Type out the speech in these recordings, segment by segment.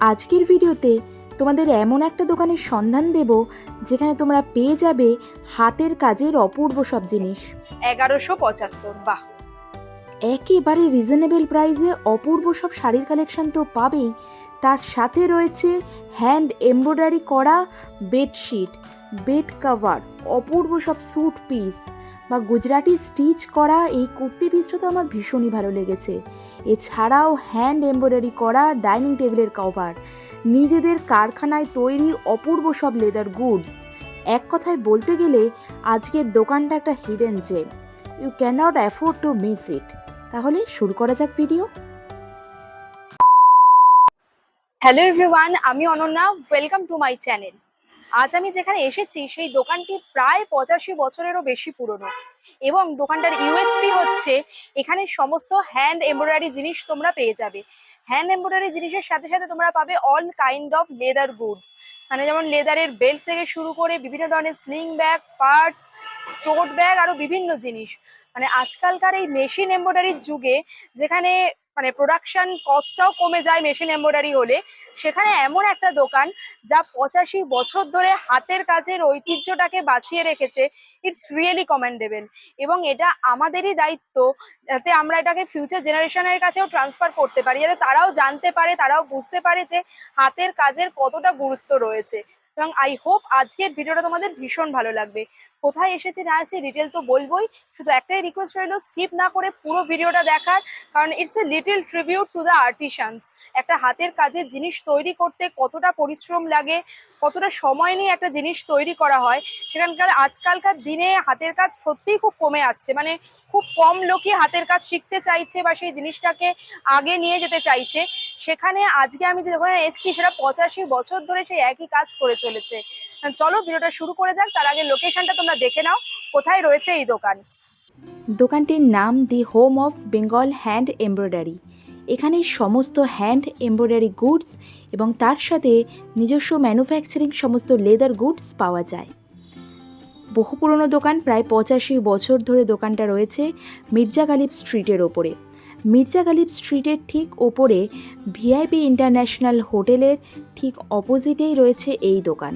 আজকের ভিডিওতে তোমাদের এমন একটা দোকানের সন্ধান দেব যেখানে তোমরা পেয়ে যাবে হাতের কাজের অপূর্ব সব জিনিস। এগারোশো পঁচাত্তর বাহ! একেবারে রিজনেবল প্রাইসে অপূর্ব সব শাড়ির কালেকশন তো পাবেই। তার সাথে রয়েছে হ্যান্ড এমব্রয়ডারি করা বেডশিট বেড কভার, অপূর্ব সব স্যুট পিস বা গুজরাটি স্টিচ করা এই কুর্তি পিসটা তো আমার ভীষণই ভালো লেগেছে। এছাড়াও হ্যান্ড এমব্রয়ডারি করা ডাইনিং টেবিলের কভার নিজেদের কারখানায় তৈরি অপূর্ব সব লেদার গুডস এক কথায় বলতে গেলে, আজকের দোকানটা একটা hidden gem you can't afford to miss it তাহলে শুরু করা যাক ভিডিও হ্যালো এভরিওয়ান আমি Ananya. Welcome to my channel আজ আমি যেখানে এসেছি, সেই দোকানটি প্রায় পঁচাশি বছরেরও বেশি পুরনো। এবং দোকানটার ইউএসপি হচ্ছে, এখানে সমস্ত হ্যান্ড এমব্রয়ডারি জিনিস তোমরা পেয়ে যাবে। হ্যান্ড এমব্রয়ডারি জিনিসের সাথে সাথে তোমরা পাবে all kind of leather goods মানে যেমন লেদারের বেল্ট থেকে শুরু করে বিভিন্ন ধরনের sling bag parts tote bag আরও বিভিন্ন জিনিস। মানে আজকালকার এই মেশিন এমব্রয়ডারির যুগে, যেখানে মানে প্রোডাকশন কস্টটাও কমে যায় মেশিন এমব্রয়ডারি হলে। সেখানে এমন একটা দোকান যা পঁচাশি বছর ধরে হাতের কাজের ঐতিহ্যটাকে বাঁচিয়ে রেখেছে। ইটস রিয়েলি কমেন্ডেবল এবং এটা আমাদেরই দায়িত্ব যাতে আমরা এটাকে ফিউচার জেনারেশনের কাছেও ট্রান্সফার করতে পারি। যাতে তারাও জানতে পারে, তারাও বুঝতে পারে যে হাতের কাজের কতটা গুরুত্ব রয়েছে। এবং আই হোপ আজকের ভিডিওটা তোমাদের ভীষণ ভালো লাগবে। কোথায় এসেছে না এসে ডিটেল তো বলবোই। শুধু একটাই রিকোয়েস্ট রইল স্কিপ না করে পুরো ভিডিওটা দেখার, কারণ it's a little tribute to the artisans একটা হাতের কাজের জিনিস তৈরি করতে কতটা পরিশ্রম লাগে, কতটা সময় নিয়ে একটা জিনিস তৈরি করা হয়, সেখানকার আজকালকার দিনে হাতের কাজ সত্যিই খুব কমে আসছে। মানে খুব কম লোকই হাতের কাজ শিখতে চাইছে বা সেই জিনিসটাকে আগে নিয়ে যেতে চাইছে। সেখানে আজকে আমি যে দোকানে এসেছি, সেটা পঁচাশি বছর ধরে সেই একই কাজ করে চলেছে। চলো ভিডিওটা শুরু করে যাক। তার আগে লোকেশনটা তোমরা দেখে নাও, কোথায় রয়েছে এই দোকান। দোকানটির নাম the home of Bengal hand embroidery. এখানে সমস্ত হ্যান্ড এমব্রয়ডারি গুডস এবং তার সাথে নিজস্ব ম্যানুফ্যাকচারিং সমস্ত লেদার গুডস পাওয়া যায়। বহু পুরনো দোকান, প্রায় পঁচাশি বছর ধরে দোকানটা রয়েছে মির্জা গালিব স্ট্রিটের ওপরে। মির্জা গালিব স্ট্রিটের ঠিক ওপরে ভিআইপি ইন্টারন্যাশনাল হোটেলের ঠিক অপোজিটেই রয়েছে এই দোকান।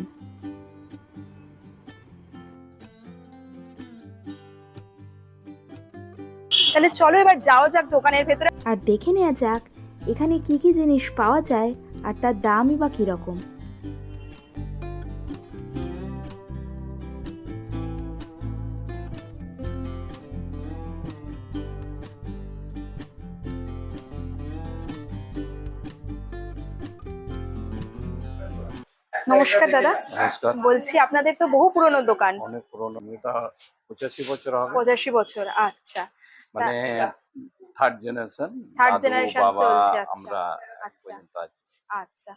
তাহলে চলো এবার যাওয়া যাক দোকানের ভেতরে। আর দেখে নেওয়া যাক, এখানে কি কি জিনিস পাওয়া যায় আর তার দামই বা কীরকম। নমস্কার দাদা। নমস্কার। বলছি আপনাদের তো বহু পুরনো দোকান। অনেক পুরনো। এটা পঁচাশি বছর হবে। পঁচাশি বছর আচ্ছা। মানে থার্ড জেনারেশন থার্ড জেনারেশন চলছে, আচ্ছা। আমরা আচ্ছা। আচ্ছা।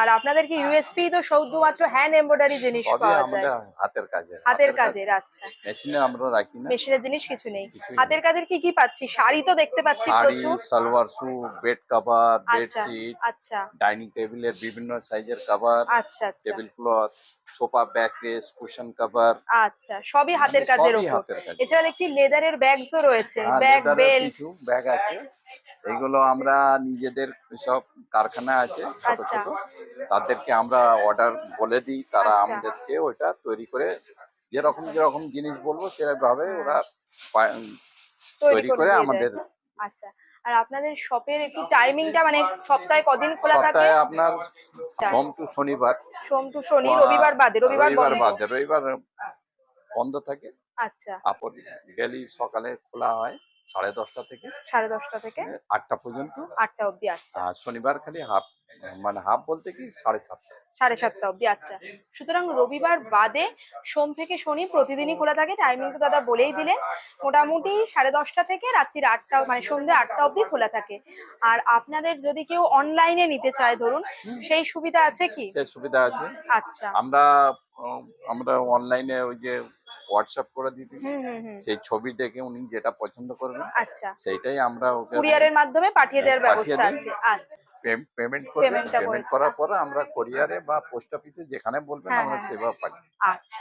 আর আপনাদের কি ইউএসপি তো শুধুমাত্র হ্যান্ড এমব্রয়ডারি জিনিস পাওয়া যায়। হাতের কাজের হাতের কাজের আচ্ছা। মেশিনে আমরা রাখি না। মেশিনের জিনিস কিছু নেই। হাতের কাজের কি কি পাচ্ছি? শাড়ি তো দেখতে পাচ্ছি প্রচুর। সালোয়ার স্যুট বেড কভার আচ্ছা বেডশিট আচ্ছা। ডাইনিং টেবিলের বিভিন্ন সাইজের কভার আচ্ছা আচ্ছা। Table cloth sofa back rest cushion cover আচ্ছা সবই হাতের কাজের উপর। কাজ এছাড়া দেখছি লেদারের ব্যাগসও রয়েছে। ব্যাগ বেল্ট ব্যাগ আছে। এগুলো আমরা নিজেদের সব কারখানা আছে। ছোট আচ্ছা। ছোট তাদেরকে আমরা অর্ডার বলে দিই তারা আচ্ছা। আমাদেরকে ওইটা তৈরি করে যেরকম যেরকম জিনিস বলব সেরকম ভাবে ওরা তৈরি করে আমাদের আচ্ছা। আর আপনাদের শপের একটু টাইমিংটা মানে সপ্তাহে কদিন খোলা থাকে? সপ্তাহে আপনার সোম টু শনিবার। সোম টু শনি রবিবার বাদে রবিবার বাদে রবিবার বন্ধ থাকে। আচ্ছা। আপর ডেলি সকালে খোলা হয়। সাড়ে দশটা থেকে সাড়ে দশটা থেকে আটটা পর্যন্ত। আটটা অবধি আচ্ছা। আর শনিবার খালি হাফ মানে হাফ বলতে কি সাড়ে সাতটা। সাড়ে সাতটা অবধি আচ্ছা। সুতরাং রবিবার বাদে সোম থেকে শনি প্রতিদিনই খোলা থাকে। টাইমিং তো দাদা বলেই দিলেন। মোটামুটি সাড়ে দশটা থেকে রাত্রির আটটা মানে সন্ধ্যে আটটা অবধি খোলা থাকে। আর আপনাদের যদি কেউ অনলাইনে নিতে চায় ধরুন সেই সুবিধা আছে কি? সে সুবিধা আছে। আচ্ছা। আমরা আমরা অনলাইনে ওই যে হোয়াটসঅ্যাপ করে দিতে সেই ছবি দেখে উনি যেটা পছন্দ করবেন আচ্ছা। সেইটাই আমরা ওকে কুরিয়ারের মাধ্যমে পাঠিয়ে দেওয়ার ব্যবস্থা আছে আচ্ছা। পেমেন্ট করবেন পেমেন্ট করার পরে আমরা কোরিয়ারে বা পোস্ট অফিসে যেখানে বলবেন হ্যাঁ, আমরা হ্যাঁ, সেবা পাঠিয়ে আচ্ছা।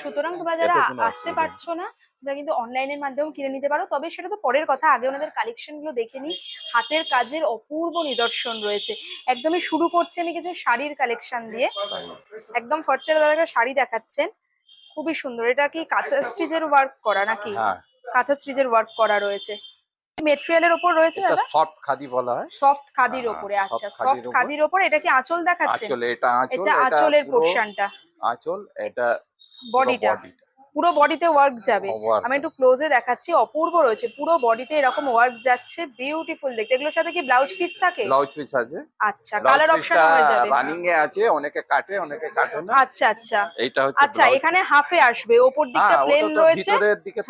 সুতরাং তোমরা যারা আসতে পারছ না তোমরা কিন্তু অনলাইনের মাধ্যমেও কিনে নিতে পারো। তবে সেটা তো পরের কথা আগে ওনাদের কালেকশনগুলো দেখে নিই। হাতের কাজের অপূর্ব নিদর্শন রয়েছে। একদমই শুরু করছে আমি কিছু শাড়ির কালেকশন দিয়ে। একদম ফার্স্ট দাদা শাড়ি দেখাচ্ছেন। খুবই সুন্দর। এটা কি কাঁথা স্টিচের ওয়ার্ক করা নাকি? হ্যাঁ। কাঁথা স্টিচের ওয়ার্ক করা রয়েছে। মেটেরিয়ালের ওপর রয়েছে এটা দাদা? সফট খাদি বলা হয়। সফট খাদির হ্যাঁ, ওপরে আচ্ছা সফট খাদির ওপরে এটা কি আঁচল দেখাচ্ছে? আঁচল এটা আঁচল এটা আঁচলের পোরশনটা আঁচল এটা বডিটা পুরো বডিতে ওয়ার্ক যাবে। আমি একটু ক্লোজে দেখাচ্ছি অপূর্ব রয়েছে পুরো বডিতে এরকম ওয়ার্ক যাচ্ছে বিউটিফুল দেখতে। এগুলোর সাথে কি ব্লাউজ পিস থাকে? ব্লাউজ পিস আছে। আচ্ছা কালার অপশন হয়ে যাবে। রানিং এ আছে অনেকে কাটে অনেকে কাটে না। আচ্ছা আচ্ছা। এইটা হচ্ছে আচ্ছা এখানে হাফে আসবে ওপর দিকটা হ্যাঁ, প্লেন রয়েছে।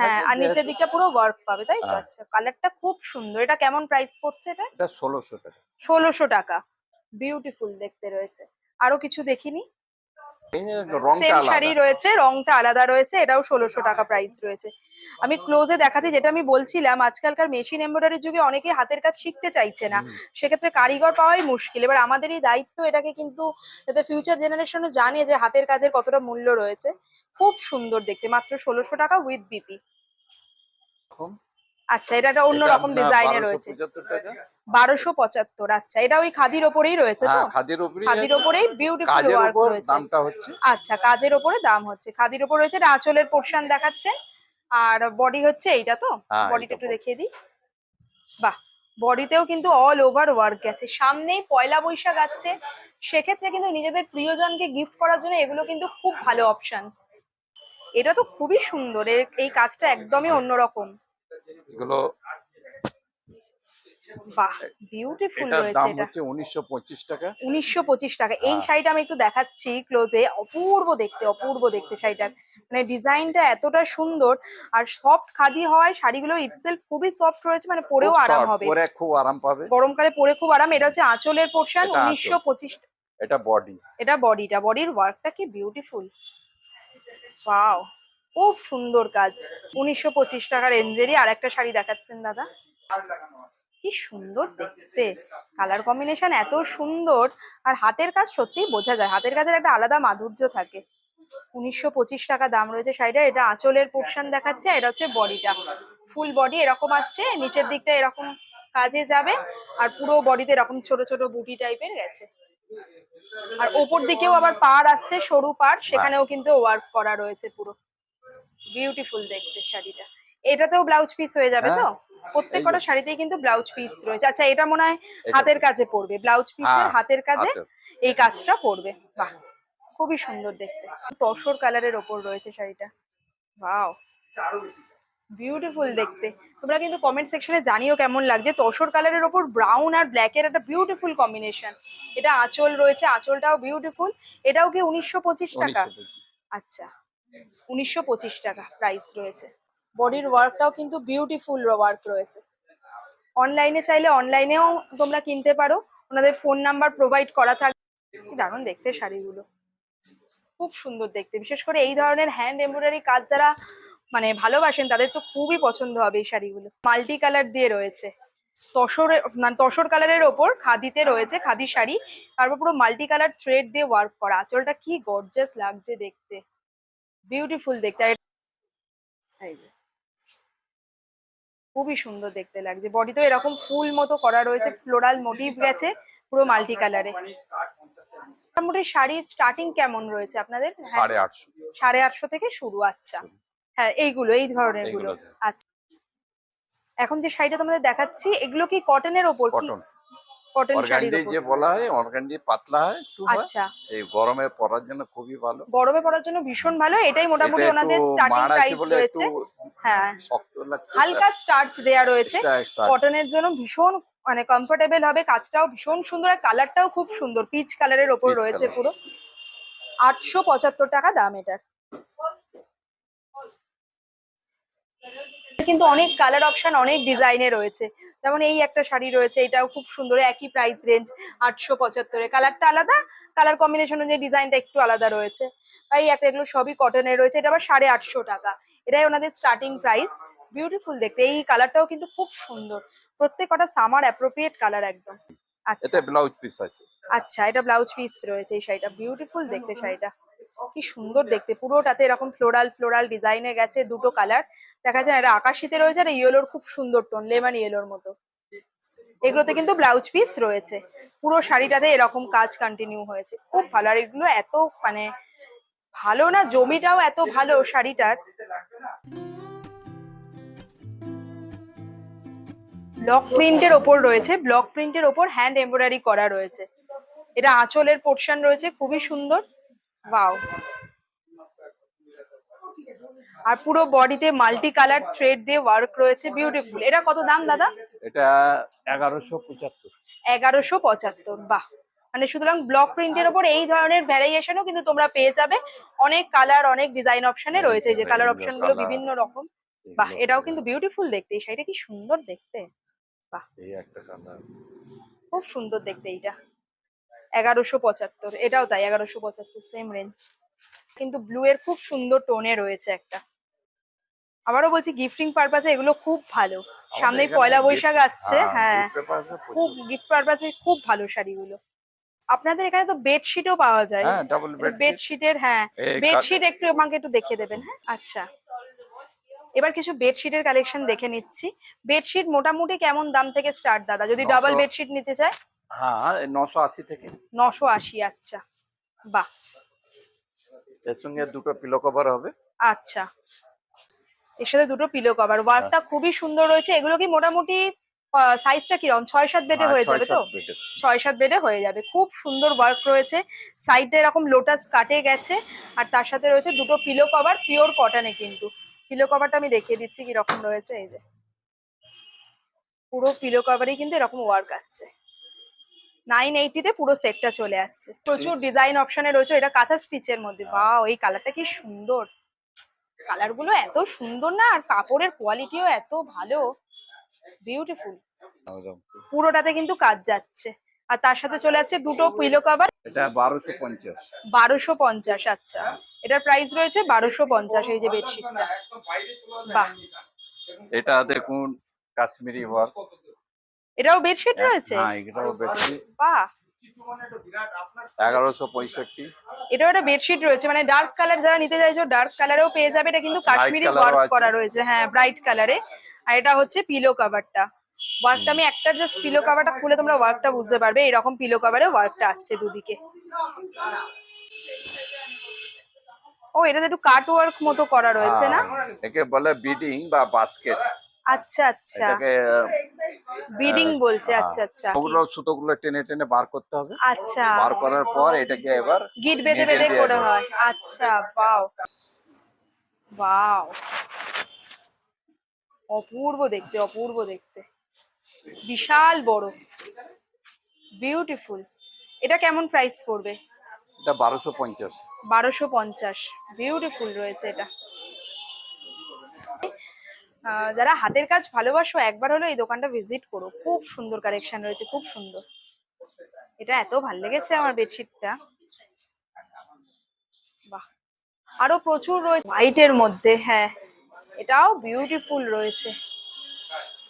হ্যাঁ আর নিচের দিকটা পুরো ওয়ার্ক পাবে তাই তো? হ্যাঁ। আচ্ছা কালারটা খুব সুন্দর। এটা কেমন প্রাইস পড়ছে এটা? এটা ষোলোশো টাকা। ষোলোশো টাকা। বিউটিফুল দেখতে রয়েছে। আরও কিছু দেখিনি? সেম শাড়ি রয়েছে রংটা আলাদা রয়েছে এটাও ষোলোশো টাকা প্রাইস রয়েছে। আমি ক্লোজে দেখাচ্ছি যেটা আমি বলছিলাম আজকালকার মেশিন এমব্রয়ডারির যুগে অনেকে হাতের কাজ শিখতে চাইছে না। সেক্ষেত্রে কারিগর পাওয়াই মুশকিল। এবার আমাদেরই দায়িত্ব এটাকে কিন্তু যাতে ফিউচার জেনারেশনও জানে যে হাতের কাজের কতটা মূল্য রয়েছে। খুব সুন্দর দেখতে মাত্র ষোলোশো টাকা উইথ বিপি। আচ্ছা এটা একটা অন্যরকম ডিজাইনে আপনার রয়েছে। বারোশো পঁচাত্তর আচ্ছা এটা ওই খাদির ওপরেই রয়েছে তো? হ্যাঁ খাদির উপরে খাদির ওপরেই বিউটিফুল ওয়ার্ক রয়েছে। আচ্ছা কাজের ওপরে দাম হচ্ছে। খাদির ওপর রয়েছে এটা আঁচলের পোর্শন দেখাচ্ছে। আর বডি হচ্ছে এইটা তো? হ্যাঁ, বডিটা একটু দেখিয়ে দিই। বাহ বডিতেও কিন্তু অল ওভার ওয়ার্ক গেছে সামনেই পয়লা বৈশাখ আসছে। সেক্ষেত্রে কিন্তু নিজেদের প্রিয়জনকে গিফট করার জন্য এগুলো কিন্তু খুব ভালো অপশন এটা তো খুবই সুন্দর। এই কাজটা একদমই অন্যরকম। এগুলো বাহ বিউটিফুল দাম হচ্ছে টাকা। টাকা। এই হ্যাঁ। শাড়িটা আমি একটু দেখাচ্ছি ক্লোজে অপূর্ব দেখতে অপূর্ব দেখতে শাড়িটার। মানে ডিজাইনটা এতটা সুন্দর আর সফট খাদি শাড়িগুলো ইটসেলফ খুবই সফট রয়েছে মানে পরেও আরাম হবে। পরে খুব আরাম পাবে। গরমকালে পরে খুব আরাম এটা হচ্ছে আঁচলের পোর্শন উনিশশো পঁচিশ এটা বডি এটা বডিটা বডির ওয়ার্কটা কি বিউটিফুল ওয়াও খুব সুন্দর কাজ। উনিশশো পঁচিশ টাকা রেঞ্জেরই আর একটা শাড়ি দেখাচ্ছেন দাদা। কি সুন্দর দেখতে। কালার কম্বিনেশন এত সুন্দর। আর হাতের কাজ সত্যি বোঝা যায়। হাতের কাজের একটা আলাদা মাধুর্য থাকে। উনিশশো পঁচিশ টাকা দাম রয়েছে শাড়িটা এটা আঁচলের পোর্শন দেখাচ্ছে, আর এটা হচ্ছে বডিটা। ফুল বডি এরকম আসছে, নিচের দিকটা এরকম কাজে যাবে, আর পুরো বডিতে এরকম ছোট ছোট বুটি টাইপের গেছে। আর ওপর দিকেও আবার পাড় আসছে, সরু পাড়, সেখানেও কিন্তু ওয়ার্ক করা রয়েছে পুরো। বিউটিফুল দেখতে শাড়িটা। এটাতেও ব্লাউজ পিস হয়ে যাবে তো? হ্যাঁ, প্রত্যেক কটা শাড়িতেই কিন্তু ব্লাউজ পিস রয়েছে। আচ্ছা এটা মনে হয় হাতের কাজে পড়বে। ব্লাউজ পিসের হ্যাঁ, হাতের কাজে এই কাজটা পড়বে। বাহ খুবই সুন্দর দেখতে। তসর কালারের ওপর রয়েছে শাড়িটা। বাও বিউটিফুল দেখতে। তোমরা কিন্তু কমেন্ট সেকশনে জানিও কেমন লাগছে। তসর কালারের ওপর ব্রাউন আর ব্ল্যাকের একটা বিউটিফুল কম্বিনেশন এটা আঁচল রয়েছে। আঁচলটাও বিউটিফুল এটাও কি উনিশশো পঁচিশ টাকা? আচ্ছা। উনিশশো পঁচিশ টাকা প্রাইস রয়েছে। বডির ওয়ার্কটাও কিন্তু বিউটিফুল ওয়ার্ক রয়েছে। অনলাইনে চাইলে অনলাইনেও তোমরা কিনতে পারো। ওনাদের ফোন নাম্বার প্রোভাইড করা থাকবে দারুণ দেখতে শাড়িগুলো। খুব সুন্দর দেখতে। বিশেষ করে এই ধরনের হ্যান্ড এমব্রয়ডারি কাজ যারা মানে ভালোবাসেন, তাদের তো খুবই পছন্দ হবে এই শাড়িগুলো। মাল্টি কালার দিয়ে রয়েছে। তসর মানে তসর কালারের ওপর খাদিতে রয়েছে খাদি শাড়ি। তারপর পুরো মাল্টি কালার থ্রেড দিয়ে ওয়ার্ক করা। আঁচলটা কি গর্জাস লাগছে দেখতে। বিউটিফুল দেখতে। এই যে। খুবই সুন্দর দেখতে লাগছে। বডিতেও এরকম ফুল মতো করা রয়েছে ফ্লোরাল মোটিভ গেছে পুরো মাল্টি কালারে মোটামুটি শাড়ির স্টার্টিং কেমন রয়েছে আপনাদের? হ্যাঁ, সাড়ে আটশো। সাড়ে আটশো থেকে শুরু আচ্ছা। হ্যাঁ এইগুলো এই ধরনেরগুলো। আচ্ছা। এখন যে শাড়িটা তোমাদের দেখাচ্ছি এগুলো কি কটনের ওপর? কটন অর্গান্ডি যে বলা হয় অর্গান্ডি পাতলা হয় একটু আচ্ছা। সেই গরমে পরার জন্য খুবই ভালো। গরমে পড়ার জন্য ভীষণ ভালো এটাই মোটামুটি ওনাদের স্টার্টিং প্রাইস রয়েছে। হ্যাঁ। শক্ত লাগছে। হালকা স্টার্চ দেয়া রয়েছে। কটনের জন্য ভীষণ মানে কমফোর্টেবল হবে কাজটাও ভীষণ সুন্দর আর কালারটাও খুব সুন্দর। পিচ কালারের ওপর রয়েছে পুরো। আটশো পঁচাত্তর টাকা দাম এটার কিন্তু অনেক কালার অপশন অনেক ডিজাইনে রয়েছে। যেমন এই একটা শাড়ি রয়েছে এটাও খুব সুন্দর একই প্রাইস রেঞ্জ আটশো পঁচাত্তরে। কালারটা আলাদা কালার কম্বিনেশন অনুযায়ী ডিজাইনটা একটু আলাদা রয়েছে। এই একটা এগুলো সবই কটনের রয়েছে এটা আবার সাড়ে আটশো টাকা। এটাই ওনাদের স্টার্টিং প্রাইস বিউটিফুল দেখতে। এই কালারটাও কিন্তু খুব সুন্দর। প্রত্যেক কটা সামার অ্যাপ্রোপ্রিয়েট কালার একদম। আচ্ছা। এতে ব্লাউজ পিস আছে। আচ্ছা এটা ব্লাউজ পিস রয়েছে এই শাড়িটা। বিউটিফুল দেখতে শাড়িটা। কি সুন্দর দেখতে। পুরোটাতে এরকম ফ্লোরাল ফ্লোরাল ডিজাইনে গেছে দুটো কালার দেখা যায় এটা আকাশিতে রয়েছে আর ইয়েলোর খুব সুন্দর টোন লেমন ইয়েলোর মতো। এগুলোতে কিন্তু ব্লাউজ পিস রয়েছে। পুরো শাড়িটাতে এরকম কাজ কন্টিনিউ হয়েছে। খুব ভালো। আর এগুলো এত মানে ভালো না জমিটাও এত ভালো শাড়িটার। ব্লক প্রিন্টের ওপর রয়েছে। ব্লক প্রিন্টের ওপর হ্যান্ড এমব্রয়ডারি করা রয়েছে। এটা আঁচলের পোর্শন রয়েছে খুবই সুন্দর। ওয়াও আর পুরো বডিতে মাল্টি কালার থ্রেড দিয়ে ওয়ার্ক রয়েছে বিউটিফুল এটা কত দাম দাদা? এটা এগারোশো পঁচাত্তর। এগারোশো পঁচাত্তর বাহ। মানে সুতরাং ব্লক প্রিন্টের ওপর এই ধরনের ভ্যারিয়েশনও কিন্তু তোমরা পেয়ে যাবে। অনেক কালার অনেক ডিজাইন অপশনে রয়েছে এই যে কালার অপশনগুলো বিভিন্ন রকম। বাহ এটাও কিন্তু বিউটিফুল দেখতে এই শাড়িটা কি সুন্দর দেখতে? বাহ। এই একটা কালার খুব সুন্দর দেখতে এইটা। এগারোশো পঁচাত্তর এটাও তাই এগারোশো পঁচাত্তর সেম রেঞ্জ কিন্তু ব্লু এর খুব সুন্দর টোনে রয়েছে একটা। আবারও বলছি গিফটিং পারপাসে এগুলো খুব ভালো। সামনে পয়লা বৈশাখ আসছে হ্যাঁ আছে খুব গিফট পারপাসে খুব ভালো শাড়িগুলো। আপনাদের এখানে তো বেডশিটও পাওয়া যায়। হ্যাঁ বেডশিটের হ্যাঁ। বেডশিট একটু আমাকে একটু দেখে দেবেন হ্যাঁ? আচ্ছা। এবার কিছু বেডশিটের কালেকশন দেখে নিচ্ছি। বেডশিট মোটামুটি কেমন দাম থেকে স্টার্ট দাদা? যদি ডাবল বেডশিট নিতে চায়? হ্যাঁ নশো আশি থেকে। নশো আশি আচ্ছা। বাহ। এর সঙ্গে দুটো পিলো কভার হবে। আচ্ছা। এর সাথে দুটো পিলো কভার ওয়ার্কটা খুবই সুন্দর রয়েছে। এগুলো কি মোটামুটি সাইজটা কীরকম ছয় সাত বেডে হ্যাঁ, হয়ে যাবে তো? ছয় সাত বেডে হয়ে যাবে। খুব সুন্দর ওয়ার্ক রয়েছে। সাইডে এরকম লোটাস কাটে গেছে। আর তার সাথে রয়েছে দুটো পিলো কভার পিওর কটনে কিন্তু। পিলো কভারটা আমি দেখিয়ে দিচ্ছি কীরকম রয়েছে এই যে। পুরো পিলো কভারই কিন্তু এরকম ওয়ার্ক আসছে। নাইন এইটিতে পুরো সেটটা চলে আসছে। প্রচুর ডিজাইন অপশনে রয়েছে এটা কাঁথা স্টিচের মধ্যে। বাহ এই কালারটা কি সুন্দর। কালারগুলো এত সুন্দর না আর কাপড়ের কোয়ালিটিও এত ভালো। বিউটিফুল পুরোটাতে কিন্তু কাজ যাচ্ছে। আর তার সাথে চলে আসছে দুটো পিলো কভার এটা বারোশো পঞ্চাশ। বারোশো পঞ্চাশ আচ্ছা। এটার প্রাইস রয়েছে বারোশো পঞ্চাশ এই যে বেডশিটটা বাহ। এটা দেখুন কাশ্মীরি ওয়ার্ক এটাও বেডশিট রয়েছে? হ্যাঁ এটাও বেশি বাহ। এটাও একটা বেডশিট রয়েছে মানে ডার্ক কালার যারা নিতে চাইছো ডার্ক কালারেও পেয়ে যাবে। এটা কিন্তু কাশ্মীরি ওয়ার্ক করা রয়েছে হ্যাঁ ব্রাইট কালারে আর এটা হচ্ছে পিলো কভারটা ওয়ার্কটা আমি একটা জাস্ট পিলো কভারটা খুলে তোমরা ওয়ার্কটা বুঝতে পারবে এরকম পিলো কভারে ওয়ার্কটা আসছে দুদিকে। ও এটাতে একটু কাট ওয়ার্ক মতো করা রয়েছে না? হ্যাঁ, একে বলে বিডিং বা বাস্কেট আচ্ছা আচ্ছা। এটাকে বিডিং বলছে হ্যাঁ, আচ্ছা আচ্ছা। ওগুলো সুতোগুলো টেনে টেনে বার করতে হবে। আচ্ছা। বার করার পর এটাকে এবার গিট বেঁধে বেঁধে করে হয়। আচ্ছা বাও। বাও। অপূর্ব দেখতে অপূর্ব দেখতে। বিশাল বড়। বিউটিফুল এটা কেমন প্রাইস পড়বে? এটা বারোশো পঞ্চাশ। বারোশো পঞ্চাশ। বিউটিফুল রয়েছে এটা। যারা হাতের কাজ ভালোবাসো একবার হলো এই দোকানটা ভিজিট করো। খুব সুন্দর কালেকশন রয়েছে খুব সুন্দর। এটা এত ভালো লেগেছে আমার বেডশিটটা বাহ! আরও প্রচুর রয়েছে। হোয়াইটের মধ্যে হ্যাঁ। এটাও বিউটিফুল রয়েছে।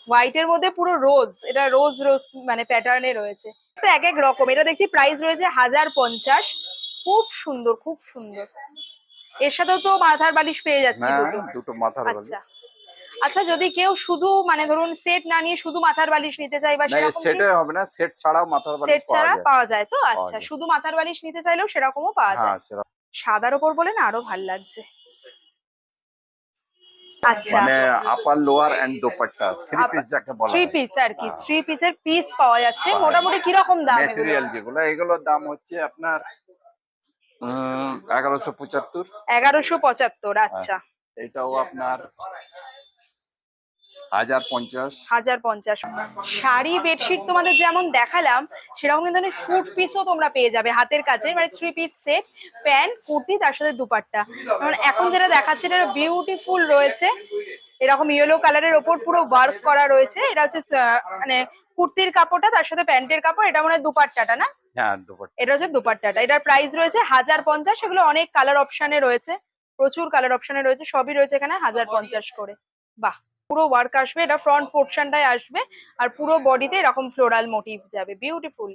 হোয়াইটের মধ্যে পুরো রোজ এটা রোজ রোজ মানে প্যাটার্নে রয়েছে। এটা এক এক রকম। এটা দেখছি প্রাইস রয়েছে হাজার পঞ্চাশ। খুব সুন্দর খুব সুন্দর। এর সাথেও তো মাথার বালিশ পেয়ে যাচ্ছি দুটো। দুটো মাথার বালিশ। আচ্ছা যদি কেউ শুধু মানে ধরুন সেট না নিয়ে শুধু মাথার বালিশ নিতে চাই বা সেরকম সেটে হবে না সেট ছাড়াও মাথার বালিশ সেট ছাড়া পাওয়া যায় তো? আচ্ছা শুধু মাথার বালিশ নিতে চাইলেও সেরকমও পাওয়া যায়। হ্যাঁ সেরকম। সাদার ওপর বলে না আরও ভালো লাগছে। আচ্ছা। মানে upper lower and dupatta three piece যাকে বলা থ্রি পিস আর কি হ্যাঁ। থ্রি পিসের পিস পাওয়া যাচ্ছে। মোটামুটি কীরকম দাম এগুলো? ম্যাটেরিয়াল যেগুলো এগুলোর দাম হচ্ছে আপনার এগারোশো পঁচাত্তর। এগারোশো পঁচাত্তর আচ্ছা। এটাও আপনার হাজার পঞ্চাশ। হাজার পঞ্চাশ। শাড়ি বেডশিট তোমাদের যেমন দেখালাম সেরকম কিন্তু শুট পিসও তোমরা পেয়ে যাবে হাতের কাছে মানে three piece set pant kurti তার সাথে দুপাট্টা। যেমন এখন যেটা দেখাচ্ছে এটা বিউটিফুল রয়েছে। এরকম ইয়েলো কালারের ওপর পুরো ওয়ার্ক করা রয়েছে। এটা হচ্ছে মানে কুর্তির কাপড়টা তার সাথে প্যান্টের কাপড় এটা মনে হয় দুপাট্টাটা না? হ্যাঁ এটা হচ্ছে দুপাট্টাটা। এটার প্রাইস রয়েছে হাজার পঞ্চাশ। এগুলো অনেক কালার অপশনে রয়েছে। প্রচুর কালার অপশনে রয়েছে। সবই রয়েছে এখানে হাজার পঞ্চাশ করে। বাহ! পুরো ওয়ার্ক আসবে এটা ফ্রন্ট পোর্শনটায় আসবে আর পুরো বডিতে এরকম ফ্লোরাল মোটিভ যাবে। বিউটিফুল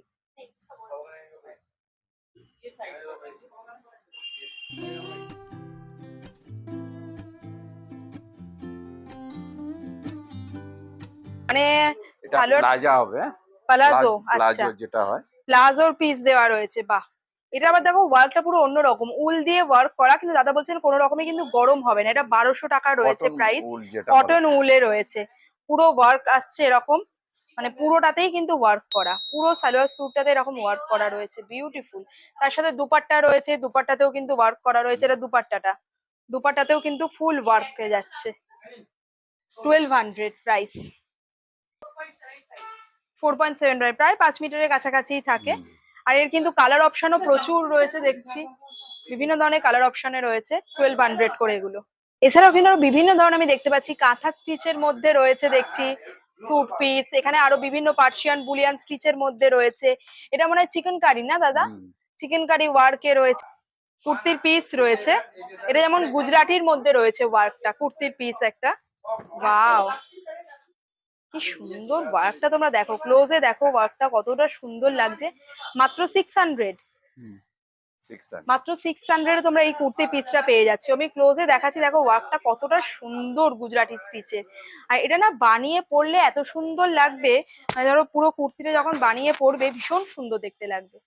মানে সালোয়ার প্লাজা হবে প্লাজো আচ্ছা। প্লাজো যেটা হয়। প্লাজোর পিস দেওয়া রয়েছে বাহ! এটা আবার দেখো ওয়ার্কটা পুরো অন্যরকম উল দিয়ে ওয়ার্ক করা কিন্তু দাদা বলছেন কোনো রকমে কিন্তু গরম হবে না এটা বারোশো টাকা রয়েছে প্রাইস কটন উলে রয়েছে পুরো ওয়ার্ক আসছে এরকম মানে পুরোটাতেই কিন্তু ওয়ার্ক করা পুরো সালোয়ার স্যুটটাতে এরকম ওয়ার্ক করা রয়েছে বিউটিফুল তার সাথে দুপাট্টা রয়েছে দুপাট্টাতেও কিন্তু ওয়ার্ক করা রয়েছে এটা দুপাট্টাটা দুপাট্টাতেও কিন্তু ফুল ওয়ার্ক হয়ে যাচ্ছে twelve hundred price four point seven প্রায় পাঁচ মিটারের কাছাকাছি থাকে। আর এর কিন্তু কালার অপশনও প্রচুর রয়েছে দেখছি। বিভিন্ন ধরনের কালার অপশনে রয়েছে টুয়েলভ হান্ড্রেড করে এগুলো। এছাড়াও কিন্তু বিভিন্ন ধরনের আমি দেখতে পাচ্ছি কাঁথা স্টিচের মধ্যে রয়েছে দেখছি। স্যুট পিস এখানে আরও বিভিন্ন পার্সিয়ান বুলিয়ান স্টিচের মধ্যে রয়েছে। এটা মনে হয় চিকেন কারি না দাদা? চিকেন কারি ওয়ার্কে রয়েছে। কুর্তির পিস রয়েছে। এটা যেমন গুজরাটির মধ্যে রয়েছে ওয়ার্কটা কুর্তির পিস একটা। ওয়াও কি সুন্দর ওয়ার্কটা তোমরা দেখো ক্লোজে দেখো ওয়ার্কটা কতটা সুন্দর লাগছে। মাত্র সিক্স হান্ড্রেড মাত্র সিক্স হান্ড্রেডে তোমরা এই কুর্তি পিসটা পেয়ে যাচ্ছ। আমি ক্লোজে দেখাচ্ছি দেখো ওয়ার্কটা কতটা সুন্দর গুজরাটি স্টিচের আর এটা না বানিয়ে পরলে এত সুন্দর লাগবে মানে ধরো পুরো কুর্তিটা যখন বানিয়ে পরবে ভীষণ সুন্দর দেখতে লাগবে।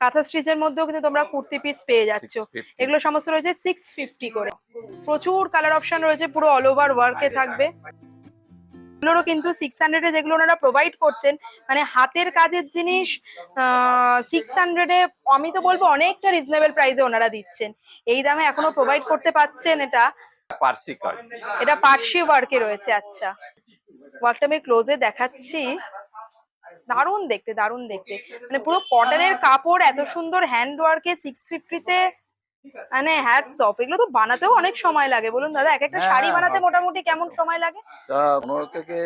কাঁথা স্টিচের মধ্যেও কিন্তু তোমরা কুর্তি পিস পেয়ে যাচ্ছ। এগুলো সমস্ত রয়েছে সিক্স ফিফটি করে। প্রচুর কালার অপশন রয়েছে পুরো অল ওভার ওয়ার্কে থাকবে। এগুলোরও কিন্তু সিক্স হান্ড্রেডে যেগুলো ওনারা প্রোভাইড করছেন মানে হাতের কাজের জিনিস সিক্স হান্ড্রেডে আমি তো বলব অনেকটা রিজনেবল প্রাইসে ওনারা দিচ্ছেন। এই দামে এখনও প্রোভাইড করতে পারছেন এটা? পার্সি কাজ। এটা পার্সি ওয়ার্কে রয়েছে আচ্ছা। ওয়ার্কটা আমি ক্লোজে দেখাচ্ছি। দারুণ দেখতে দারুণ দেখতে। মানে পুরো কটনের কাপড় এত সুন্দর হ্যান্ড ওয়ার্কে সিক্স ফিফটিতে মানে হ্যাটস অফ এগুলো তো বানাতেও অনেক সময় লাগে। বলুন দাদা এক একটা হ্যাঁ, শাড়ি বানাতে হ্যাঁ। মোটামুটি কেমন সময় লাগে? পনেরো থেকে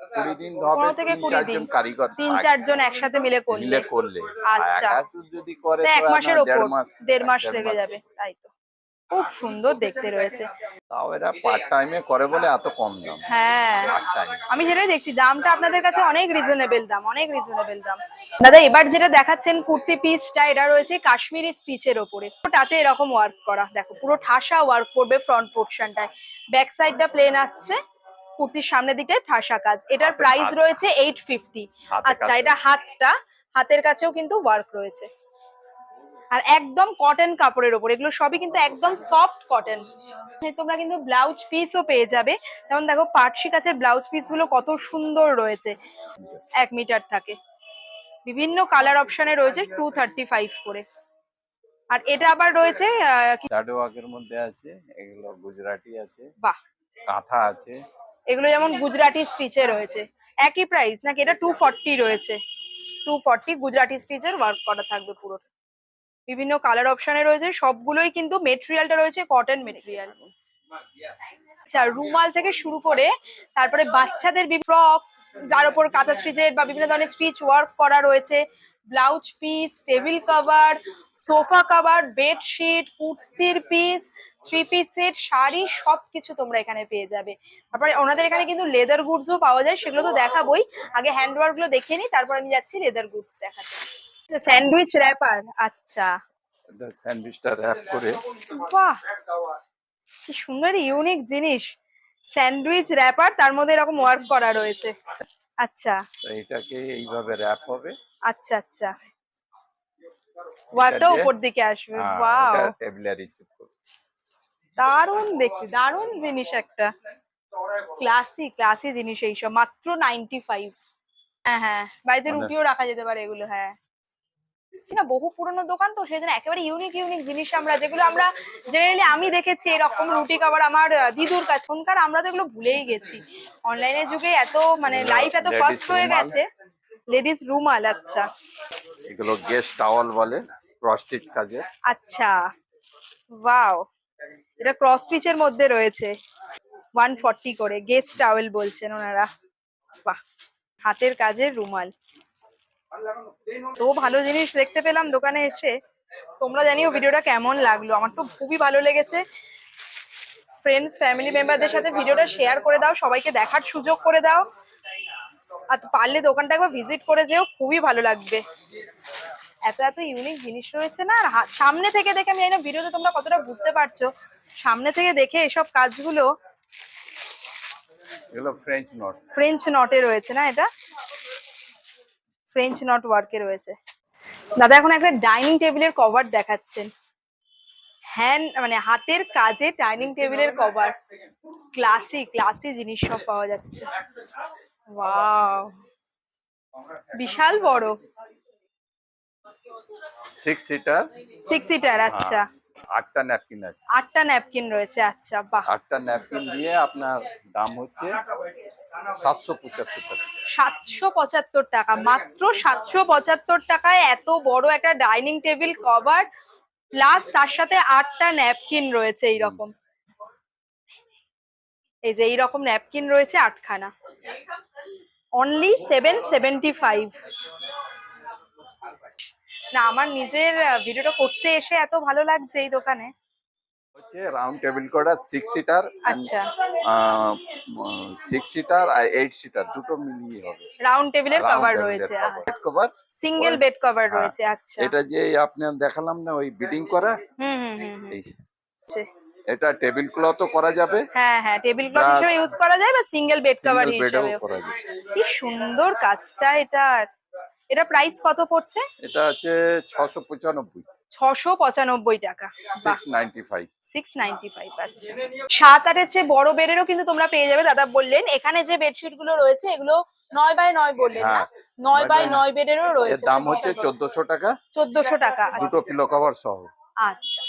কুড়ি দিন পনেরো থেকে তিন কুড়ি চারজন দিন। কারিগর তিন চারজন একসাথে মিলে করলে। মিলে করলে। আচ্ছা। যদি করে এক মাসের ওপর দেড় মাস লেগে যাবে তাই তো। খুব সুন্দর দেখতে রয়েছে। তাও এরা পার্ট টাইমে করে বলে এত কম দাম। হ্যাঁ। আমি সেটাই দেখছি দামটা আপনাদের কাছে অনেক রিজনেবল দাম অনেক রিজনেবল দাম। দাদা এবার যেটা দেখাচ্ছেন কুর্তি পিসটা এটা রয়েছে কাশ্মীরি স্টিচের ওপরে। তাতে এরকম ওয়ার্ক করা দেখো পুরো ঠাসা ওয়ার্ক করবে ফ্রন্ট পোর্শনটায় ব্যাক সাইডটা প্লেন আসছে কুর্তির সামনের দিকটায় ঠাসা কাজ। এটার প্রাইস রয়েছে এইট ফিফটি আচ্ছা এটা হাতটা হাতের কাছেও কিন্তু ওয়ার্ক রয়েছে। আর একদম কটন কাপড়ের ওপর। এগুলো সবই কিন্তু একদম সফট কটন তোমরা কিন্তু ব্লাউজ পিসও পেয়ে যাবে। যেমন দেখো পাটসি কাছের ব্লাউজ পিসগুলো কত সুন্দর রয়েছে। এক মিটার থাকে। বিভিন্ন কালার অপশনে রয়েছে টু থার্টি ফাইভ করে। আর এটা আবার রয়েছে মধ্যে আছে এগুলো গুজরাটি আছে। বাহ! কাঁথা আছে। এগুলো যেমন গুজরাটি স্টিচে রয়েছে। একই প্রাইস নাকি এটা টু ফর্টি রয়েছে। টু ফর্টি গুজরাটি স্টিচের ওয়ার্ক করা থাকবে পুরো বিভিন্ন কালার অপশনে রয়েছে, সবগুলোই কিন্তু মেটেরিয়ালটা রয়েছে কটন মেটেরিয়াল আচ্ছা রুমাল থেকে শুরু করে তারপরে বাচ্চাদের ফ্রক যার উপর কাঁথা স্টিচের বা বিভিন্ন ধরনের স্টিচ ওয়ার্ক করা রয়েছে blouse piece table cover sofa cover bedsheet কুর্তির piece three piece set sari, সবকিছু তোমরা এখানে পেয়ে যাবে। তারপরে ওনাদের এখানে কিন্তু লেদার গুডসও পাওয়া যায়, সেগুলো তো দেখাবোই। আগে হ্যান্ডওয়ার্কগুলো দেখিয়ে নিই তারপর আমি যাচ্ছি লেদার গুডস দেখাতে। স্যান্ডউইচ র্যাপার আচ্ছা। স্যান্ডউইচটা র্যাপ করে বাহ! কি সুন্দর ইউনিক জিনিস। স্যান্ডউইচ র্যাপার তার মধ্যে এরকম ওয়ার্ক করা রয়েছে। আচ্ছা। এটাকে এইভাবে র্যাপ হবে। আচ্ছা আচ্ছা। ওয়ার্কটা উপর দিকে আসবে। ওয়াও টেবিলে রিসিভ করবে। দারুণ দেখতে দারুণ জিনিস একটা। ক্লাসি ক্লাসি জিনিস এইসব মাত্র নাইনটি ফাইভ হ্যাঁ হ্যাঁ। বাড়িতে মানে- রুটিও রাখা যেতে পারে এগুলো হ্যাঁ। না বহু পুরনো দোকান তো সেই জন্য একেবারে ইউনিক ইউনিক জিনিস আমরা যেগুলো আমরা জেনারেলি আমি দেখেছি এরকম রুটি কাবার আমার দিদুর কাছে। এখনকার আমরা তো এগুলো ভুলেই গেছি। অনলাইনের যুগে এত মানে লাইফ এত ফাস্ট হয়ে গেছে। লেডিস রুমাল আচ্ছা। এগুলো গেস্ট টাওয়াল বলে প্রস্টিচ কাজে আচ্ছা। ওয়াও এটা ক্রস স্টিচের মধ্যে রয়েছে। ওয়ান ফর্টি করে। গেস্ট টাওয়েল বলছেন ওনারা। বাহ! হাতের কাজের রুমাল। তো ভালো জিনিস দেখতে পেলাম দোকানে এসে। তোমরা জানিও ভিডিওটা কেমন লাগল? আমার তো খুবই ভালো লেগেছে। ফ্রেন্ডস ফ্যামিলি মেম্বারদের সাথে ভিডিওটা শেয়ার করে দাও সবাইকে দেখার সুযোগ করে দাও। আর পারলে দোকানটা একবার ভিজিট করে যেও খুবই ভালো লাগবে। এত এত ইউনিক জিনিস রয়েছে না? আর সামনে থেকে দেখে আমি জানি না ভিডিওতে তোমরা কতটা বুঝতে পারছ। সামনে থেকে দেখে এসব কাজগুলো ফ্রেঞ্চ নট ফ্রেঞ্চ নটে রয়েছে না এটা? ফ্রেঞ্চ নট ওয়ার্কে রয়েছে। দাদা এখন একটা ডাইনিং টেবিলের কভার দেখাচ্ছেন। হ্যান্ড মানে হাতের কাজে ডাইনিং টেবিলের কভার ক্লাসি ক্লাসি জিনিস সব পাওয়া যাচ্ছে। ওয়াও বিশাল বড়। সিক্স সিটার সিক্স সিটার আচ্ছা। আটটা ন্যাপকিন আছে। আটটা ন্যাপকিন রয়েছে আচ্ছা বাহ। আটটা ন্যাপকিন দিয়ে আপনার দাম হচ্ছে সাতশো পঁচাত্তর টাকা। টাকা, মাত্র সাতশো পঁচাত্তর টাকায় এত বড় একটা ডাইনিং টেবিল কভার, প্লাস তার সাথে আটটা ন্যাপকিন রয়েছে এইরকম। এই যে এইরকম ন্যাপকিন রয়েছে আটখানা। অনলি সেভেন সেভেন্টি ফাইভ না, আমার নিজের ভিডিওটা করতে এসে এত ভালো লাগছে এই দোকানে। হচ্ছে রাউন্ড টেবিল করা সিক্স সিটার আচ্ছা। সিক্স সিটার আর এইট সিটার দুটো মিলিয়ে হবে। রাউন্ড টেবিলের কভার রয়েছে কভার সিঙ্গেল বেড কভার। রয়েছে আচ্ছা। এটা যে আপনার দেখালাম না ওই বিডিং করা? হুম হুম এই এটা টেবিল ক্লথও করা যাবে। হ্যাঁ হ্যাঁ টেবিল ক্লথ হিসেবে ইউজ করা যায় বা সিঙ্গেল বেড কভার হিসেবে কি সুন্দর কাজটা এটার এটা প্রাইস কত পড়ছে? এটা আছে ছশো পঁচানব্বই। ছশো পঁচানব্বই টাকা। আচ্ছা। সাত আটের চেয়ে বড় বেডেরও কিন্তু তোমরা পেয়ে যাবে দাদা বললেন। এখানে যে বেডশিটগুলো রয়েছে এগুলো নয় বাই নয় বললেন না? হ্যাঁ, নয় নয় বাই নয় বেডেরও রয়েছে। দাম হচ্ছে চোদ্দশো টাকা। চোদ্দশো টাকা দুটো পিলো কভার সহ। আচ্ছা।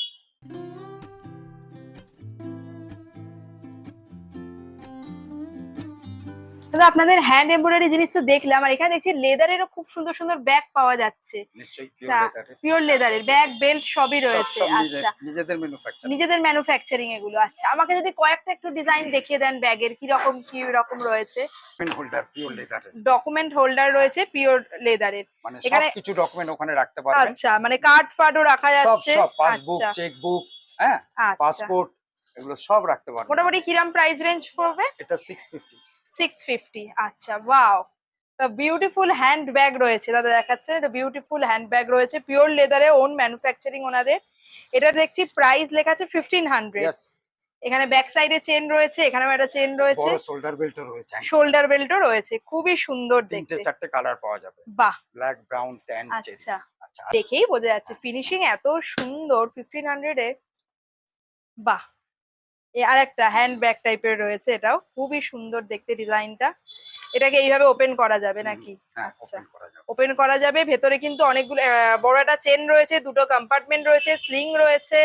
দাদা আপনাদের হ্যান্ড এমব্রয়ডারি জিনিস তো দেখলাম আর এখানে দেখছি লেদারেরও খুব সুন্দর সুন্দর ব্যাগ পাওয়া যাচ্ছে। পিওর লেদারের ব্যাগ বেল্ট সবই রয়েছে। আচ্ছা। নিজেদের ম্যানুফ্যাকচার নিজেদের ম্যানুফ্যাকচারিং এগুলো আচ্ছা। আমাকে যদি কয়েকটা একটু ডিজাইন দেখিয়ে দেন ব্যাগের কি রকম কি রকম রয়েছে? Holder pure leather document holder রয়েছে পিওর লেদারের মানে এখানে- কিছু ডকুমেন্ট ওখানে রাখতে পারবেন। আচ্ছা মানে কার্ড ফার্ডও রাখা যাচ্ছে। সব পাসবুক আচ্ছা। চেকবুক হ্যাঁ? আচ্ছা। পাসপোর্ট এগুলো সব রাখতে পারবেন। মোটামুটি কিরাম প্রাইস রেঞ্জ পড়বে? এটা সিক্স ফিফটি সিক্স ফিফটি আচ্ছা ওয়াও বিউটিফুল হ্যান্ড ব্যাগ রয়েছে দাদা দেখাচ্ছে এটা বিউটিফুল হ্যান্ড ব্যাগ রয়েছে পিওর লেদারে ওন ম্যানুফ্যাকচারিং ওনাদের। এটা দেখছি প্রাইস লেখা আছে ফিফটিন হান্ড্রেড এখানে ব্যাক সাইডে চেন রয়েছে এখানেও একটা চেন রয়েছে। শোল্ডার বেল্টও রয়েছে। শোল্ডার বেল্টও রয়েছে খুবই সুন্দর দেখতে। চারটে কালার পাওয়া যাবে। বাহ। ব্ল্যাক ব্রাউন ট্যান আচ্ছা। আচ্ছা দেখেই বোঝা যাচ্ছে ফিনিশিং এত সুন্দর ফিফটিন হান্ড্রেডে বাহ। এ আর একটা হ্যান্ড ব্যাগ টাইপের রয়েছে এটাও। খুবই সুন্দর দেখতে ডিজাইনটা। এটাকে এইভাবে ওপেন করা যাবে নাকি? হ্যাঁ আচ্ছা। ওপেন করা যাবে। ভেতরে কিন্তু অনেকগুলো বড় একটা চেন রয়েছে দুটো কম্পার্টমেন্ট রয়েছে স্লিং রয়েছে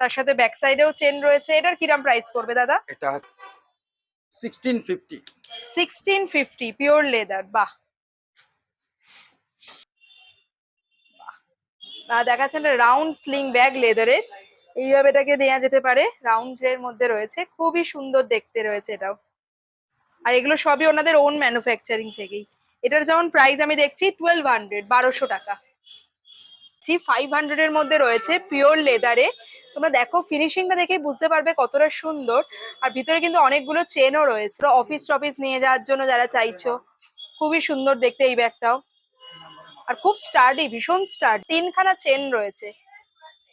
তার সাথে ব্যাক সাইডেও চেন রয়েছে। এটার কিরাম প্রাইস করবে দাদা? এটা sixteen fifty sixteen fifty pure leather বাহ। বাহ। দেখাচ্ছেন রাউন্ড স্লিং ব্যাগ লেদারের এইভাবে এটাকে নেওয়া যেতে পারে। রাউন্ড এর মধ্যে রয়েছে। খুবই সুন্দর দেখতে রয়েছে এটাও। আর এগুলো সবই ওনাদের ওন ম্যানুফ্যাকচারিং থেকেই। এটার যেমন প্রাইস আমি দেখছি টুয়েলভ হান্ড্রেড বারোশো টাকা। জি ফাইভ হান্ড্রেডের মধ্যে রয়েছে পিওর লেদারে তোমরা দেখো ফিনিশিংটা দেখেই বুঝতে পারবে কতটা সুন্দর। আর ভিতরে কিন্তু অনেকগুলো চেনও রয়েছে। অফিস টফিস নিয়ে যাওয়ার জন্য যারা চাইছো, খুবই সুন্দর দেখতে এই ব্যাগটাও। আর খুব স্টার্ডি ভীষণ স্টার্ট তিনখানা চেন রয়েছে।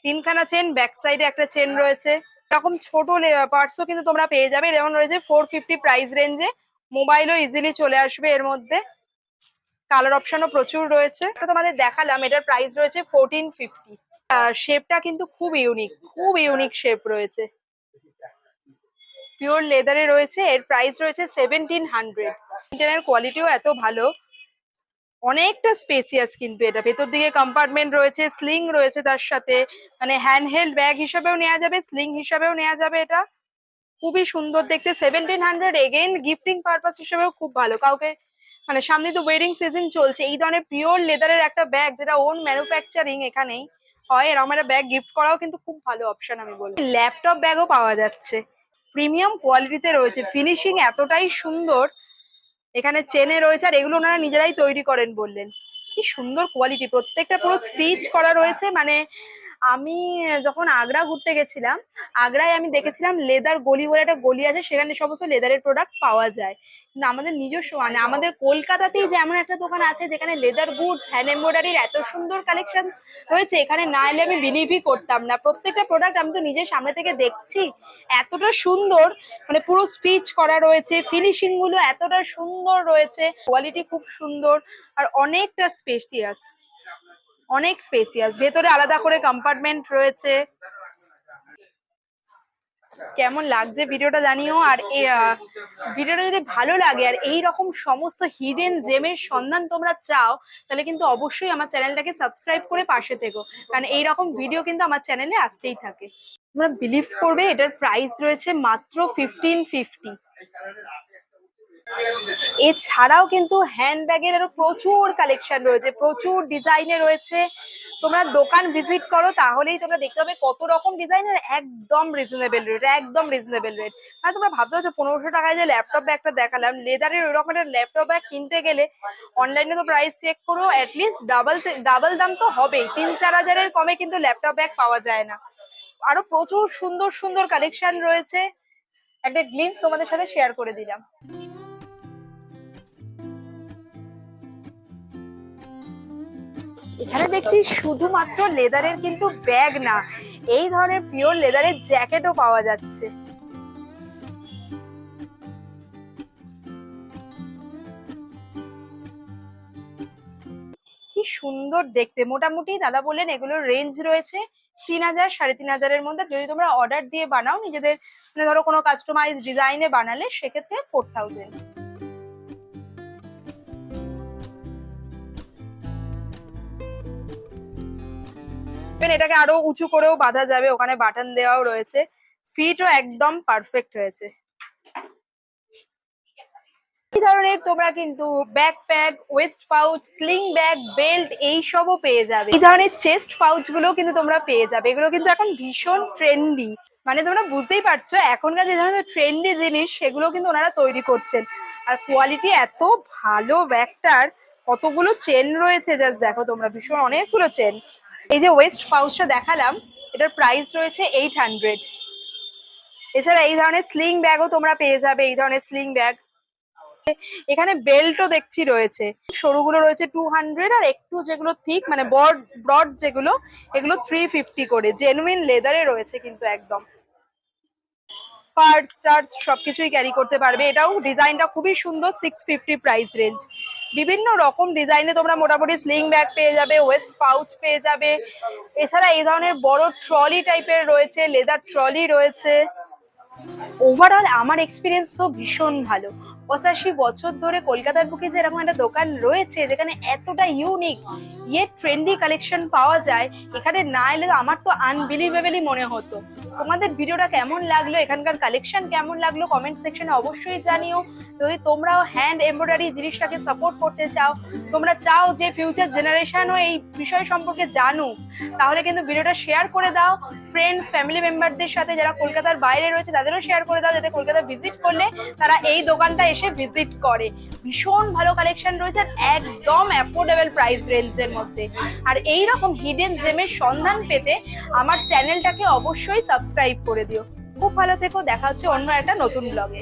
তিনখানা চেন ব্যাক সাইডে একটা চেন রয়েছে। এরকম ছোট পার্টসও কিন্তু তোমরা পেয়ে যাবে। যেমন রয়েছে ফোর ফিফটি প্রাইস রেঞ্জে মোবাইলও ইজিলি চলে আসবে এর মধ্যে। কালার অপশনও প্রচুর রয়েছে। তোমাদের দেখালাম। এটার প্রাইস রয়েছে ফোরটিন ফিফটি শেপটা কিন্তু খুব ইউনিক খুব ইউনিক শেপ রয়েছে। পিওর লেদারে রয়েছে। এর প্রাইস রয়েছে সেভেন্টিন হান্ড্রেড কোয়ালিটিও এত ভালো। অনেকটা স্পেসিয়াস কিন্তু এটা। ভেতর দিকে কম্পার্টমেন্ট রয়েছে স্লিং রয়েছে তার সাথে। মানে হ্যান্ড হেল্ড ব্যাগ হিসাবেও নেওয়া যাবে স্লিং হিসাবেও নেওয়া যাবে এটা। খুবই সুন্দর দেখতে। Seventeen hundred again gifting purpose হিসেবেও খুব ভালো। কাউকে মানে সামনে তো ওয়েডিং সিজন চলছে। এই ধরনের পিওর লেদারের একটা ব্যাগ যেটা ওন ম্যানুফ্যাকচারিং এখানেই হয় এরকম একটা ব্যাগ গিফট করাও কিন্তু খুব ভালো অপশন আমি বলব ল্যাপটপ ব্যাগও পাওয়া যাচ্ছে। প্রিমিয়াম কোয়ালিটিতে রয়েছে। ফিনিশিং এতটাই সুন্দর এখানে চেনে রয়েছে আর এগুলো ওনারা নিজেরাই তৈরি করেন বললেন। কি সুন্দর কোয়ালিটি প্রত্যেকটা পুরো স্টিচ করা রয়েছে মানে আমি যখন আগ্রা ঘুরতে গেছিলাম, আগ্রায় আমি দেখেছিলাম লেদার গলি বলে একটা গলি আছে, সেখানে সমস্ত লেদারের প্রোডাক্ট পাওয়া যায়। কিন্তু আমাদের নিজস্ব মানে আমাদের কলকাতাতেই যে এমন একটা দোকান আছে, যেখানে লেদার গুডস হ্যান্ড এমব্রয়ডারির এত সুন্দর কালেকশন রয়েছে এখানে না এলে আমি বিলিভই করতাম না। প্রত্যেকটা প্রোডাক্ট আমি তো নিজের সামনে থেকে দেখছি, এতটা সুন্দর মানে পুরো স্টিচ করা রয়েছে ফিনিশিংগুলো এতটা সুন্দর রয়েছে কোয়ালিটি খুব সুন্দর, আর অনেকটা স্পেসিয়াস অনেক স্পেসিয়াস ভেতরে আলাদা করে কম্পার্টমেন্ট রয়েছে। কেমন লাগছে ভিডিওটা জানিও। আর ভিডিওটা যদি ভালো লাগে, আর এই রকম সমস্ত হিডেন জেমের সন্ধান তোমরা চাও, তাহলে কিন্তু অবশ্যই আমার চ্যানেলটাকে সাবস্ক্রাইব করে পাশে থেকো। কারণ এই রকম ভিডিও কিন্তু আমার চ্যানেলে আসতেই থাকে। তোমরা বিলিভ করবে, এটার প্রাইস রয়েছে মাত্র ফিফটিন ফিফটি এছাড়াও কিন্তু হ্যান্ডব্যাগের আরও প্রচুর কালেকশন রয়েছে, প্রচুর ডিজাইনে রয়েছে। তোমরা দোকান ভিজিট করো, তাহলেই তোমরা দেখতে পাবে কত রকম ডিজাইনের একদম রিজনেবল রেট একদম রিজনেবল রেট মানে তোমরা ভাবতে পারছ, পনেরোশো টাকায় যে ল্যাপটপ ব্যাগটা দেখালাম লেদারের ওই রকমের ল্যাপটপ ব্যাগ কিনতে গেলে অনলাইনে তো প্রাইস চেক করো অ্যাটলিস্ট ডাবল ডাবল দাম তো হবেই। তিন, চার হাজারের কমে কিন্তু ল্যাপটপ ব্যাগ পাওয়া যায় না। আরও প্রচুর সুন্দর সুন্দর কালেকশন রয়েছে। একটা গ্লিমস তোমাদের সাথে শেয়ার করে দিলাম। এখানে দেখছি শুধুমাত্র লেদারের কিন্তু ব্যাগ না, এই ধরনের পিওর লেদারের জ্যাকেটও পাওয়া যাচ্ছে। কি সুন্দর দেখতে। মোটামুটি দাদা বললেন এগুলোর রেঞ্জ রয়েছে তিন হাজার, সাড়ে তিন হাজারের মধ্যে। যদি তোমরা অর্ডার দিয়ে বানাও, নিজেদের মানে ধরো কোনো কাস্টমাইজ ডিজাইনে বানালে, সেক্ষেত্রে ফোর থাউজেন্ড ইভেন এটাকে আরও উঁচু করেও বাঁধা যাবে, ওখানে বাটন দেওয়াও রয়েছে। ফিটও একদম পারফেক্ট হয়েছে। এই ধরনের তোমরা কিন্তু backpack waist pouch sling bag belt এই সবও পেয়ে যাবে। এই ধরনের চেস্ট পাউচগুলো কিন্তু তোমরা পেয়ে যাবে। এগুলো কিন্তু এখন ভীষণ ট্রেন্ডি মানে তোমরা বুঝতেই পারছ, এখনকার যে ধরনের ট্রেন্ডি জিনিস, সেগুলো কিন্তু ওনারা তৈরি করছেন। আর কোয়ালিটি এত ভালো ব্যাগটার, কতগুলো চেন রয়েছে জাস্ট দেখো তোমরা, ভীষণ অনেকগুলো চেন এই যে ওয়েস্ট পাউচটা দেখালাম, এটার প্রাইস রয়েছে এইট হান্ড্রেড এছাড়া এই ধরনের স্লিং ব্যাগও তোমরা পেয়ে যাবে, এই ধরনের স্লিং ব্যাগ এখানে বেল্টও দেখছি রয়েছে। সরুগুলো রয়েছে টু হান্ড্রেড আর একটু যেগুলো থিক মানে বড ব্রড যেগুলো, এগুলো থ্রি ফিফটি করে। জেনুইন লেদারে রয়েছে কিন্তু একদম। পার্টস টার্টস সবকিছুই ক্যারি করতে পারবে। এটাও ডিজাইনটা খুবই সুন্দর সিক্স ফিফটি প্রাইস রেঞ্জ বিভিন্ন রকম ডিজাইনে তোমরা মোটামুটি স্লিং ব্যাগ পেয়ে যাবে ওয়েস্ট পাউচ পেয়ে যাবে। এছাড়া এই ধরনের বড় ট্রলি টাইপের রয়েছে লেদার ট্রলি রয়েছে। ওভারঅল আমার এক্সপিরিয়েন্স তো ভীষণ ভালো। পঁচাশি বছর ধরে কলকাতার বুকে যেরকম একটা দোকান রয়েছে, যেখানে এতটা ইউনিক ইয়ে ট্রেন্ডি কালেকশন পাওয়া যায়, এখানে না এলে আমার তো আনবিলিভেবলি মনে হতো। তোমাদের ভিডিওটা কেমন লাগল? এখানকার কালেকশন কেমন লাগল? কমেন্ট সেকশনে অবশ্যই জানিও। যদি তোমরাও হ্যান্ড এমব্রয়ডারি জিনিসটাকে সাপোর্ট করতে চাও, তোমরা চাও যে ফিউচার জেনারেশনও এই বিষয় সম্পর্কে জানুক, তাহলে কিন্তু ভিডিওটা শেয়ার করে দাও। ফ্রেন্ডস ফ্যামিলি মেম্বারদের সাথে যারা কলকাতার বাইরে রয়েছে, তাদেরও শেয়ার করে দাও, যাতে কলকাতা ভিজিট করলে তারা এই দোকানটা এসে ভিজিট করে। ভীষণ ভালো কালেকশন রয়েছে একদম অ্যাফোর্ডেবল প্রাইস রেঞ্জের মধ্যে। আর এই রকম হিডেন জেমের সন্ধান পেতে আমার চ্যানেলটাকে অবশ্যই সাবস্ক্রাইব করে দিও। খুব ভালো থেকো, দেখা হচ্ছে অন্য একটা নতুন ব্লগে